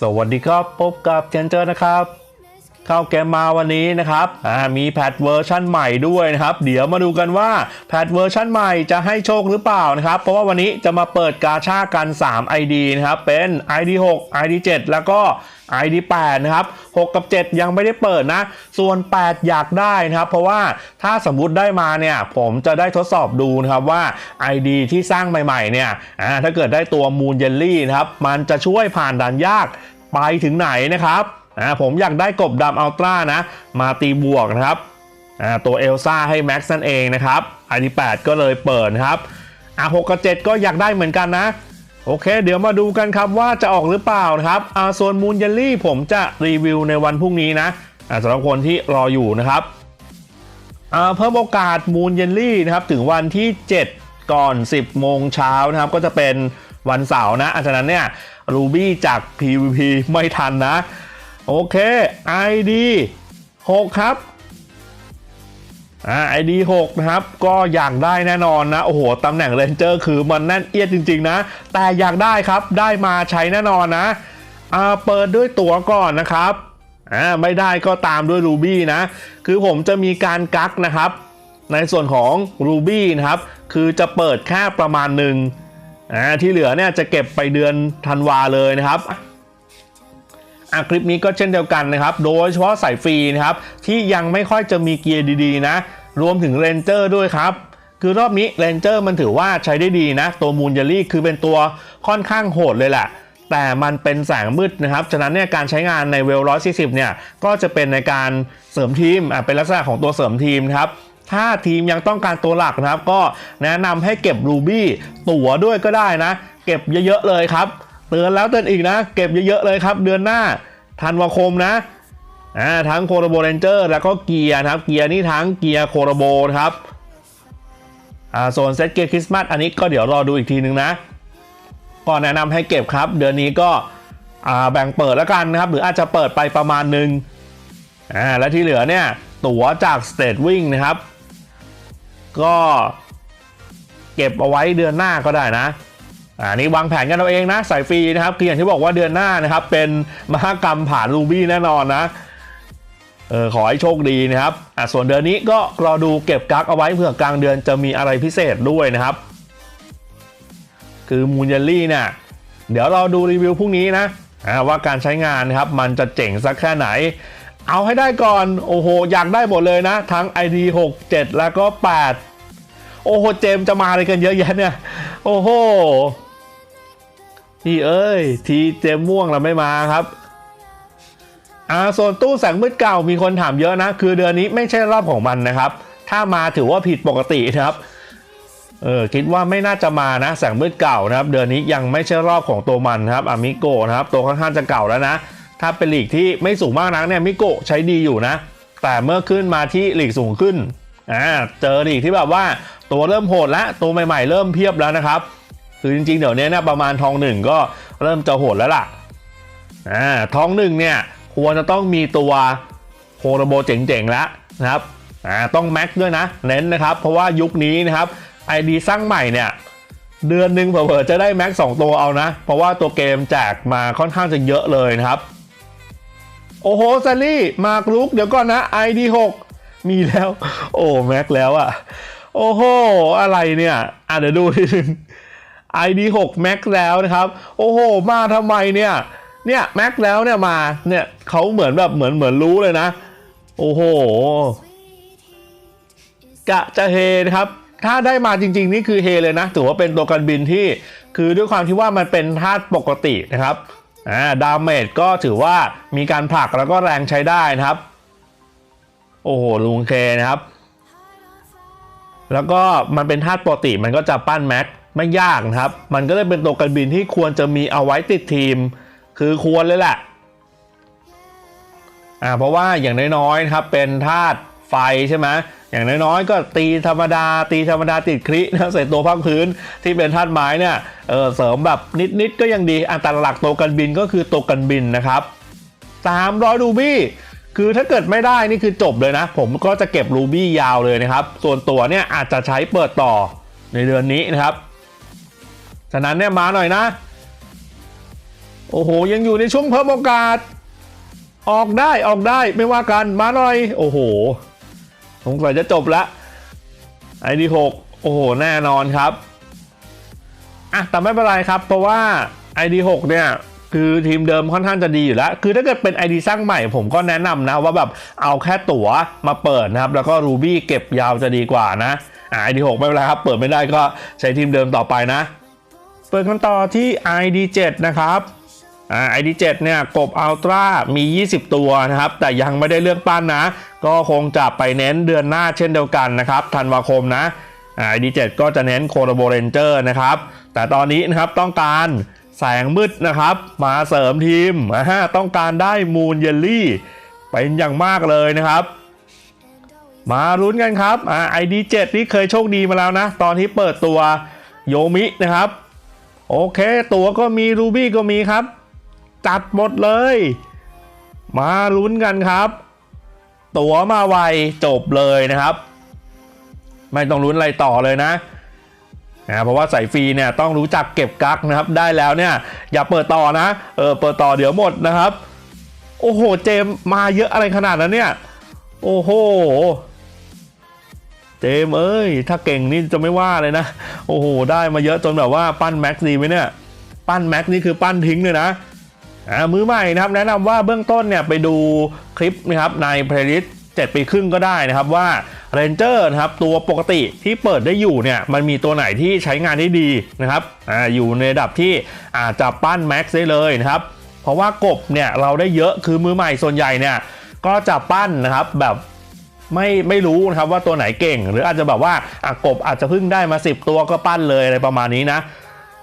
สวัสดีครับ พบกับเจนเจอร์นะครับ ข้าเกมมาวันนี้นะครับอ่ามีแพทเวอร์ชั่นใหม่ด้วยนะครับ เดี๋ยวมาดูกันว่าแพทเวอร์ชั่นใหม่จะให้โชคหรือเปล่านะครับ เพราะว่าวันนี้จะมาเปิดกาชากัน 3 ID นะครับ เป็น ID 6 ID 7 แล้วก็ ID 8นะครับ 6 กับ 7 ยังไม่ได้เปิดนะ ส่วน 8 อยากได้นะครับ เพราะว่าถ้าสมมุติได้มาเนี่ย ผมจะได้ทดสอบดูนะครับว่า ID ที่สร้างใหม่ๆเนี่ยอ่าถ้าเกิดได้ตัวมูนเยลลี่นะครับ มันจะช่วยผ่านด่านยากไปถึงไหนนะครับ อ่าผมอยากได้กบดำอัลตร้านะ มาตีบวกนะครับอ่าตัวเอลซ่าให้แม็กซ์นั่นเองนะครับ ID 8ก็เลยเปิดครับอ่า6กับ7ก็อยากได้เหมือนกันนะ โอเค เดี๋ยวมาดูกันครับว่าจะออกหรือเปล่านะครับอ่าส่วนมูนเยลลี่ผมจะรีวิวในวันพรุ่งนี้นะอ่าสำหรับคนที่รออยู่นะครับอ่าเพิ่มโอกาสมูนเยลลี่นะครับถึงวันที่ 7 ก่อน 10 โมงเช้านะครับ ก็จะเป็นวันเสาร์นะอาฉะนั้นเนี่ยรูบี้จาก PVP ไม่ทันนะ โอเค ID 6 ครับอ่า ID 6นะครับ ก็อยากได้แน่นอนนะ โอ้โห ตำแหน่งเรนเจอร์คือมันแน่นเอียดจริง ๆ นะ แต่อยากได้ครับ ได้มาใช้แน่นอนนะอ่าเปิดด้วยตัวก่อนนะครับอ่าไม่ได้ก็ตามด้วย Ruby นะ คือผมจะมีการกักนะครับ ในส่วนของ Ruby นะครับ คือจะเปิดแค่ประมาณหนึ่งอ่าที่เหลือเนี่ยจะเก็บไปเดือนธันวาเลยนะครับ อะคลิปนี้ก็เช่นเดียวกันนะครับ โดยเฉพาะสายฟรีนะครับ ที่ยังไม่ค่อยจะมีเกียร์ดีๆ นะ รวมถึงเรนเจอร์ด้วยครับคือรอบนี้เรนเจอร์มันถือว่าใช้ได้ดีนะ ตัวมูนเยลลี่คือเป็นตัวค่อนข้างโหดเลยแหละแต่มันเป็นแสงมืดนะครับ ฉะนั้นเนี่ยการใช้งานในเวล140เนี่ย ก็จะเป็นในการเสริมทีมอะเป็นลักษณะของตัวเสริมทีมครับ ถ้าทีมยังต้องการตัวหลักนะครับ ก็แนะนำให้เก็บรูบี้ตั๋วด้วยก็ได้นะ เก็บเยอะๆเลยครับ เตือนแล้วเตือนอีกนะ เก็บเยอะๆเลยครับ เดือนหน้าธันวาคมนะอ่าทั้งโคโรโบเรนเจอร์แล้วก็เกียร์ครับ เกียร์นี่ทั้งเกียร์โคโรโบครับอ่าโซนเซตเกียร์คริสต์มาสอันนี้ก็เดี๋ยวรอดูอีกทีนึงนะก็แนะนำให้เก็บครับ เดือนนี้ก็แบ่งเปิดแล้วกันนะครับ หรืออาจจะเปิดไปประมาณหนึ่งอ่าและที่เหลือเนี่ย ตั๋วจากสเตทวิ่งนะครับ ก็เก็บเอาไว้เดือนหน้าก็ได้นะ อ่านี่วางแผนกันเอาเองนะสายฟรีนะครับคืออย่างที่บอกว่าเดือนหน้านะครับ เป็นมหากรรมผ่านรูบี้แน่นอนนะเออขอให้โชคดีนะครับอ่าส่วนเดือนนี้ก็รอดูเก็บกักเอาไว้เผื่อกลางเดือนจะมีอะไรพิเศษด้วยนะครับ คือมูนเยลลี่เนี่ยเดี๋ยวเราดูรีวิวพรุ่งนี้นะอ่าว่าการใช้งานนะครับมันจะเจ๋งสักแค่ไหน เอาให้ได้ก่อน โอ้โห อยากได้หมดเลยนะ ทั้ง ID 6 7 แล้วก็ 8 โอ้โหเจมจะมาอะไรกันเยอะแยะเนี่ย โอ้โหพี่เอ้ย ทีเจมม่วงเราไม่มาครับอ่าส่วนตู้แสงมืดเก่ามีคนถามเยอะนะ คือเดือนนี้ไม่ใช่รอบของมันนะครับ ถ้ามาถือว่าผิดปกตินะครับเออคิดว่าไม่น่าจะมานะแสงมืดเก่านะครับ เดือนนี้ยังไม่ใช่รอบของตัวมันครับอามิโกะนะครับ ตัวค่อนข้างจะเก่าแล้วนะ ถ้าเป็นหลีกที่ไม่สูงมากนักเนี่ยมิโกะใช้ดีอยู่นะ แต่เมื่อขึ้นมาที่หลีกสูงขึ้น อ่าเจอลีกที่แบบว่าตัวเริ่มโหดแล้วตัวใหม่ ๆ เริ่มเพียบแล้วนะครับ คือจริงๆเดี๋ยวนี้นะประมาณทองหนึ่งก็เริ่มจะโหดแล้วล่ะอ่าทองหนึ่งเนี่ยควรจะต้องมีตัวโคโรโบเจ๋งๆแล้วนะครับอ่าต้องแม็กด้วยนะเน้นนะครับ เพราะว่ายุคนี้นะครับไอดีสร้างใหม่เนี่ยเดือนหนึ่งเผลอๆจะได้แม็กสองตัวเอานะ เพราะว่าตัวเกมแจกมาค่อนข้างจะเยอะเลยนะครับ โอ้โหซารี่มากลุกเดี๋ยวก่อนนะ ID 6 มีแล้ว โอ้แม็กแล้วอะโอ้โห อะไรเนี่ยอะเดี๋ยวดูทีนึง ID 6 Max แล้วนะครับ โอ้โห มาทำไมเนี่ย เนี่ย Max แล้วเนี่ยมาเนี่ยเขาเหมือนแบบเหมือนเหมือนรู้เลยนะ โอ้โหกะจะเฮนะครับถ้าได้มาจริง ๆ นี่คือเฮเลยนะ ถือว่าเป็นตัวกันบินที่คือด้วยความที่ว่ามันเป็นธาตุปกตินะครับอ่าดาเมจก็ถือว่ามีการผลักแล้วก็แรงใช้ได้นะครับ โอ้โหลุงเคนะครับ แล้วก็มันเป็นธาตุปกติมันก็จะปั้นแม็กไม่ยากนะครับ มันก็เลยเป็นตัวกันบินที่ควรจะมีเอาไว้ติดทีม คือควรเลยแหละอ่าเพราะว่าอย่างน้อยๆครับเป็นธาตุไฟใช่ไหมอย่างน้อยๆก็ตีธรรมดา ตีธรรมดาติดคลินะใส่ตัวภาคพื้นที่เป็นธาตุไม้เนี่ยเออเสริมแบบนิดๆก็ยังดีอันตรหลักตัวกันบินก็คือตัวกันบินนะครับ300รูบี้ คือถ้าเกิดไม่ได้นี่คือจบเลยนะ ผมก็จะเก็บรูบี้ยาวเลยนะครับ ส่วนตัวเนี่ยอาจจะใช้เปิดต่อในเดือนนี้นะครับ ฉะนั้นเนี่ยมาหน่อยนะ โอ้โห ยังอยู่ในช่วงเพิ่มโอกาส ออกได้ออกได้ไม่ว่ากันมาหน่อย โอ้โหสงสัยจะจบละไอดีหกโอ้โห แน่นอนครับอะแต่ไม่เป็นไรครับ เพราะว่า ID6 เนี่ย คือทีมเดิมค่อนข้างจะดีอยู่แล้ว คือถ้าเกิดเป็น ID สร้างใหม่ผมก็แนะนำนะว่าแบบเอาแค่ตั๋วมาเปิดนะครับ แล้วก็ Ruby เก็บยาวจะดีกว่านะอ่า ID6 ไม่เป็นไรครับ เปิดไม่ได้ก็ใช้ทีมเดิมต่อไปนะ เปิดกันต่อที่ ID7 นะครับอ่า ID7 เนี่ยกบอัลตร้ามี 20 ตัวนะครับ แต่ยังไม่ได้เลือกปั้นนะ ก็คงจะไปเน้นเดือนหน้าเช่นเดียวกันนะครับธันวาคมนะอ่า ID7 ก็จะเน้นโคโรโบเรนเจอร์นะครับ แต่ตอนนี้นะครับต้องการ แสงมืดนะครับ มาเสริมทีมอ่าฮะต้องการได้มูนเยลลี่ เป็นอย่างมากเลยนะครับ มาลุ้นกันครับอ่า ID7 นี่เคยโชคดีมาแล้วนะ ตอนที่เปิดตัวโยมินะครับ โอเค ตัวก็มีรูบี้ก็มีครับ จัดหมดเลย มาลุ้นกันครับ ตัวมาไวจบเลยนะครับ ไม่ต้องลุ้นอะไรต่อเลยนะ นะเพราะว่าใส่ฟรีเนี่ยต้องรู้จักเก็บกักนะครับ ได้แล้วเนี่ยอย่าเปิดต่อนะเออเปิดต่อเดี๋ยวหมดนะครับ โอ้โหเจมมาเยอะอะไรขนาดนั้นเนี่ย โอ้โหเจมเอ้ยถ้าเก่งนี่จะไม่ว่าเลยนะ โอ้โหได้มาเยอะจนแบบว่าปั้นแม็กซ์ดีไหมเนี่ยปั้นแม็กซ์นี่คือปั้นทิ้งเลยนะอ่ามือใหม่นะครับแนะนำว่าเบื้องต้นเนี่ยไปดูคลิปนะครับในเพลย์ลิสต์7ปีครึ่งก็ได้นะครับว่า Ranger นะครับตัวปกติที่เปิดได้อยู่เนี่ยมันมีตัวไหนที่ใช้งานได้ดีนะครับอ่าอยู่ในระดับที่อาจจะปั้นแม็กซ์ได้เลยนะครับ เพราะว่ากบเนี่ยเราได้เยอะคือมือใหม่ส่วนใหญ่เนี่ยก็จะปั้นนะครับแบบไม่ไม่รู้นะครับว่าตัวไหนเก่ง หรืออาจจะแบบว่าอะกบอาจจะเพิ่งได้มา 10 ตัวก็ปั้นเลยอะไรประมาณนี้นะ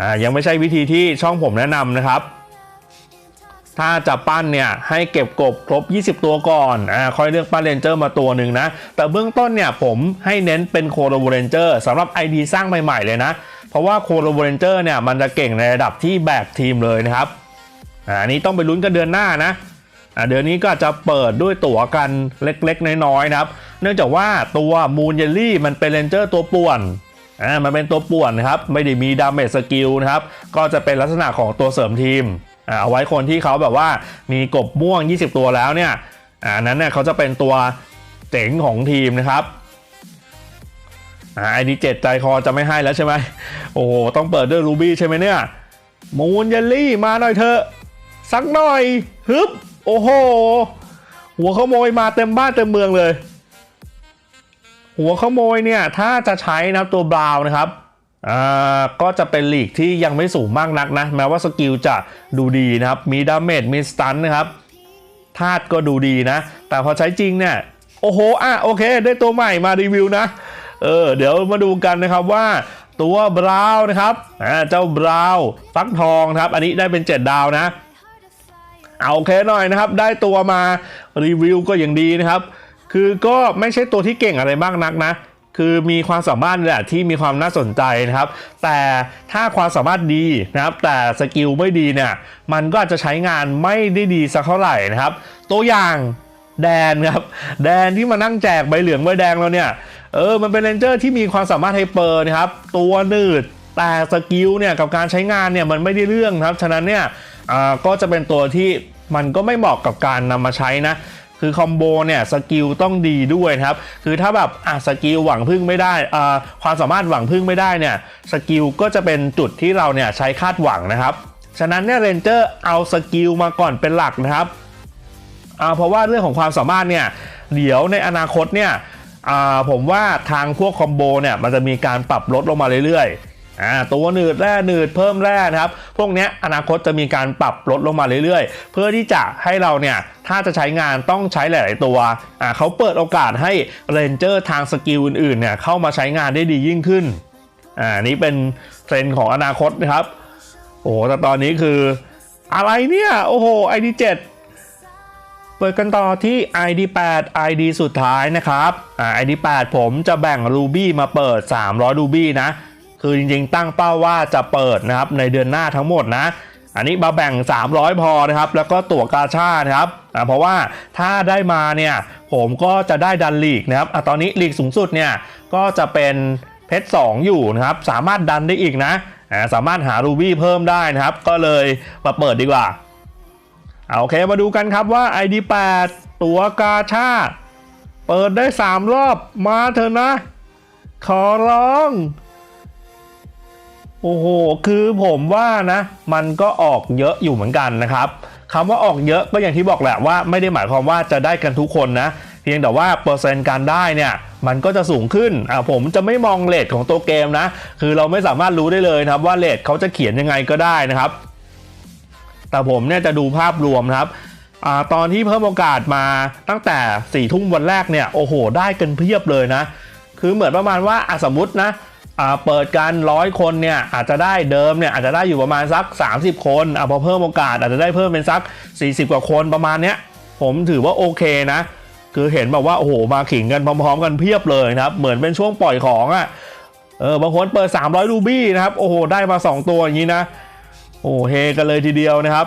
อ่ายังไม่ใช่วิธีที่ช่องผมแนะนำนะครับ ถ้าจะปั้นเนี่ยให้เก็บกบครบ 20 ตัวก่อนอ่าค่อยเลือกปั้นเรนเจอร์มาตัวหนึ่งนะ แต่เบื้องต้นเนี่ยผมให้เน้นเป็นโคโรโบเรนเจอร์สำหรับ ID สร้างใหม่ๆเลยนะ เพราะว่าโคโรโบเรนเจอร์เนี่ยมันจะเก่งในระดับที่แบกทีมเลยนะครับอ่านี้ต้องไปลุ้นกันเดือนหน้านะอะเดือนนี้ก็จะเปิดด้วยตั๋วกันเล็กๆ น้อยๆนะครับ เนื่องจากว่าตัวมูนเยลลี่มันเป็นเรนเจอร์ตัวป่วนอ่ามันเป็นตัวป่วนนะครับ ไม่ได้มีดาเมจสกิลนะครับ ก็จะเป็นลักษณะของตัวเสริมทีม เอาไว้คนที่เขาแบบว่ามีกบม่วง 20 ตัวแล้วเนี่ยอ่านั้นเนี่ยเขาจะเป็นตัวเจ๋งของทีมนะครับอ่าไอดีเจ็ดใจคอจะไม่ให้แล้วใช่ไหมโอ้โหต้องเปิดด้วยรูบี้ใช่ไหมเนี่ยมูนเยลลี่มาหน่อยเถอะสักหน่อยฮึบโอ้โห หัวขโมยมาเต็มบ้านเต็มเมืองเลย หัวขโมยเนี่ยถ้าจะใช้นะตัวบราวน์นะครับ อ่าก็จะเป็นลีกที่ยังไม่สูงมากนักนะ แม้ว่าสกิลจะดูดีนะครับ มีดาเมจมีสตันนะครับธาตุก็ดูดีนะ แต่พอใช้จริงเนี่ย โอ้โห อะ โอเค ได้ตัวใหม่มารีวิวนะ เออ เดี๋ยวมาดูกันนะครับว่าตัวบราวนะครับอ่าเจ้าบราวฟักทองครับ อันนี้ได้เป็น 7 ดาวนะ เอาโอเคหน่อยนะครับ ได้ตัวมารีวิวก็อย่างดีนะครับ คือก็ไม่ใช่ตัวที่เก่งอะไรมากนักนะ คือมีความสามารถแหละที่มีความน่าสนใจนะครับ แต่ถ้าความสามารถดีนะครับ แต่สกิลไม่ดีเนี่ยมันก็อาจจะใช้งานไม่ได้ดีสักเท่าไหร่นะครับ ตัวอย่างแดนครับแดนที่มานั่งแจกใบเหลืองใบแดงแล้วเนี่ยเออมันเป็นเรนเจอร์ที่มีความสามารถไฮเปอร์นะครับ ตัวหนืดแต่สกิลเนี่ยกับการใช้งานเนี่ยมันไม่ได้เรื่องครับ ฉะนั้นเนี่ยอ่าก็จะเป็นตัวที่มันก็ไม่เหมาะกับการนำมาใช้นะ คือคอมโบเนี่ยสกิลต้องดีด้วยครับ คือถ้าแบบอะสกิลหวังพึ่งไม่ได้อ่าความสามารถหวังพึ่งไม่ได้เนี่ยสกิลก็จะเป็นจุดที่เราเนี่ยใช้คาดหวังนะครับฉะนั้นเนี่ยเรนเจอร์เอาสกิลมาก่อนเป็นหลักนะครับอ่าเพราะว่าเรื่องของความสามารถเนี่ยเดี๋ยวในอนาคตเนี่ยอ่าผมว่าทางพวกคอมโบเนี่ยมันจะมีการปรับลดลงมาเรื่อยๆ อ่าตัวหนืดแร่หนืดเพิ่มแร่นะครับ พวกนี้อนาคตจะมีการปรับลดลงมาเรื่อยๆ เพื่อที่จะให้เราเนี่ยถ้าจะใช้งานต้องใช้หลาย ๆ ตัวอ่าเขาเปิดโอกาสให้เรนเจอร์ทางสกิลอื่นๆเนี่ยเข้ามาใช้งานได้ดียิ่งขึ้นอ่านี่เป็นเทรนด์ของอนาคตนะครับ โอ้โหแต่ตอนนี้คืออะไรเนี่ย โอ้โห ID7 เปิดกันต่อที่ ID8 ID สุดท้ายนะครับอ่า ID8 ผมจะแบ่ง Ruby มาเปิด 300 Ruby นะ คือจริงๆ ตั้งเป้าว่าจะเปิดนะครับในเดือนหน้าทั้งหมดนะ อันนี้มาแบ่ง 300 พอนะครับ แล้วก็ตั๋วกาชาดครับอ่าเพราะว่าถ้าได้มาเนี่ยผมก็จะได้ดันลีกนะครับอะตอนนี้ลีกสูงสุดเนี่ยก็จะเป็นเพชร2อยู่นะครับ สามารถดันได้อีกนะอ่าสามารถหารูบี้เพิ่มได้นะครับ ก็เลยมาเปิดดีกว่าเอาโอเคมาดูกันครับว่า ID 8ตั๋วกาชาเปิดได้ 3 รอบมาเถอะนะ ขอร้อง โอ้โห คือผมว่านะ มันก็ออกเยอะอยู่เหมือนกันนะครับคำว่าออกเยอะก็อย่างที่บอกแหละว่าไม่ได้หมายความว่าจะได้กันทุกคนนะ เพียงแต่ว่าเปอร์เซ็นต์การได้เนี่ยมันก็จะสูงขึ้น อ่าผมจะไม่มองเลทของตัวเกมนะ คือเราไม่สามารถรู้ได้เลยนะครับว่าเลทเขาจะเขียนยังไงก็ได้นะครับ แต่ผมเนี่ยจะดูภาพรวมนะครับอ่าตอนที่เพิ่มโอกาสมาตั้งแต่4ี่ทุ่มวันแรกเนี่ย โอ้โห ได้กันเพียบเลยนะ คือเหมือนประมาณว่าอะสมมตินะ เปิดกันร้อยคนเนี่ยอาจจะได้เดิมเนี่ยอาจจะได้อยู่ประมาณสัก 30 คนอพอเพิ่มโอกาสอาจจะได้เพิ่มเป็นสัก 40 กว่าคนประมาณเนี้ยผมถือว่าโอเคนะ คือเห็นแบบว่าโอ้โหมาขิงกันพร้อม ๆ กันเพียบเลยนะครับเหมือนเป็นช่วงปล่อยของอะ่ะเออบางคนเปิด 300 รูบี้นะครับโอ้โหได้มา 2 ตัวอย่างนี้นะโอ้เฮกันเลยทีเดียวนะครับ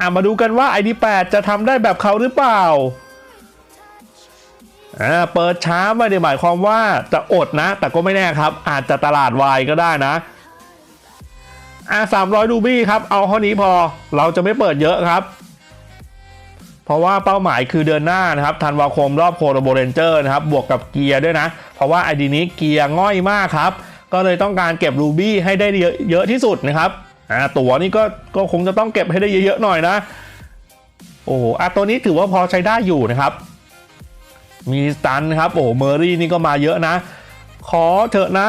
อะมาดูกันว่า ID8 จะทำได้แบบเขาหรือเปล่า เปิดช้าไม่ได้หมายความว่าจะอดนะ แต่ก็ไม่แน่ครับ อาจจะตลาดวายก็ได้นะอ่า300รูบี้ครับ เอาเท่านี้พอเราจะไม่เปิดเยอะครับ เพราะว่าเป้าหมายคือเดือนหน้านะครับธันวาคมรอบโคโรโบเรนเจอร์นะครับ บวกกับเกียร์ด้วยนะ เพราะว่าไอดีนี้เกียร์ง่อยมากครับ ก็เลยต้องการเก็บรูบี้ให้ได้เยอะเยอะที่สุดนะครับอ่าตั๋วนี่ก็ก็คงจะต้องเก็บให้ได้เยอะๆหน่อยนะ โอ้โหอะตัวนี้ถือว่าพอใช้ได้อยู่นะครับ มีสตันครับโอ้เมอรี่นี่ก็มาเยอะนะ ขอเถอะนะ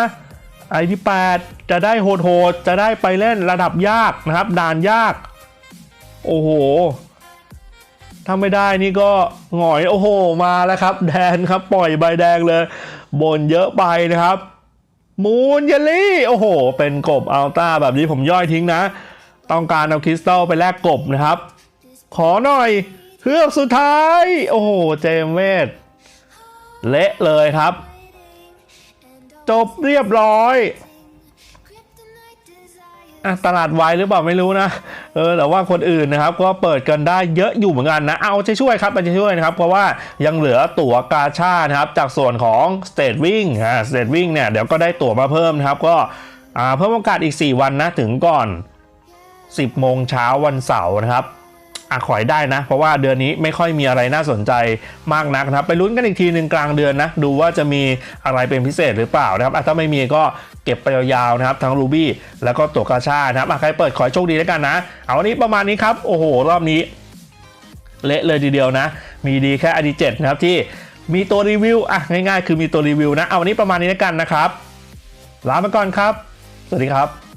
ไอที่8จะได้โหดๆจะได้ไปเล่นระดับยากนะครับ ด่านยาก โอ้โหถ้าไม่ได้นี่ก็หงอยโอ้โหมาแล้วครับ แดนครับปล่อยใบแดงเลยบนเยอะไปนะครับ มูนเยลลี่โอ้โห เป็นกบอัลต้าแบบนี้ผมย่อยทิ้งนะ ต้องการเอาคริสตัลไปแลกกบนะครับ ขอหน่อยเฮือกสุดท้าย โอ้โห เจมส์เวท เละเลยครับ จบเรียบร้อยอะตลาดวายหรือเปล่าไม่รู้นะ เออแต่ว่าคนอื่นนะครับ ก็เปิดกันได้เยอะอยู่เหมือนกันนะ เอาใจช่วยครับเอาใจช่วยนะครับ เพราะว่ายังเหลือตั๋วกาชาดนะครับ จากส่วนของ State Wing อ่า State Wing เนี่ยเดี๋ยวก็ได้ตั๋วมาเพิ่มนะครับ ก็อ่าเพิ่มโอกาสอีก 4 วันนะ ถึงก่อน 10 โมงเช้าวันเสาร์นะครับ อะขอยได้นะ เพราะว่าเดือนนี้ไม่ค่อยมีอะไรน่าสนใจมากนักนะครับ ไปลุ้นกันอีกทีหนึ่งกลางเดือนนะ ดูว่าจะมีอะไรเป็นพิเศษหรือเปล่านะครับถ้าไม่มีก็เก็บไปยาวๆนะครับ ทั้งรูบี้แล้วก็ตัวกาชานะครับอะใครเปิดขอให้โชคดีแล้วกันนะ เอาวันนี้ประมาณนี้ครับ โอ้โห รอบนี้เละเลยทีเดียวนะ มีดีแค่อดีเจ็ดนะครับที่มีตัวรีวิวอะง่ายๆ คือมีตัวรีวิวนะ เอาวันนี้ประมาณนี้แล้วกันนะครับลาไปก่อนครับ สวัสดีครับ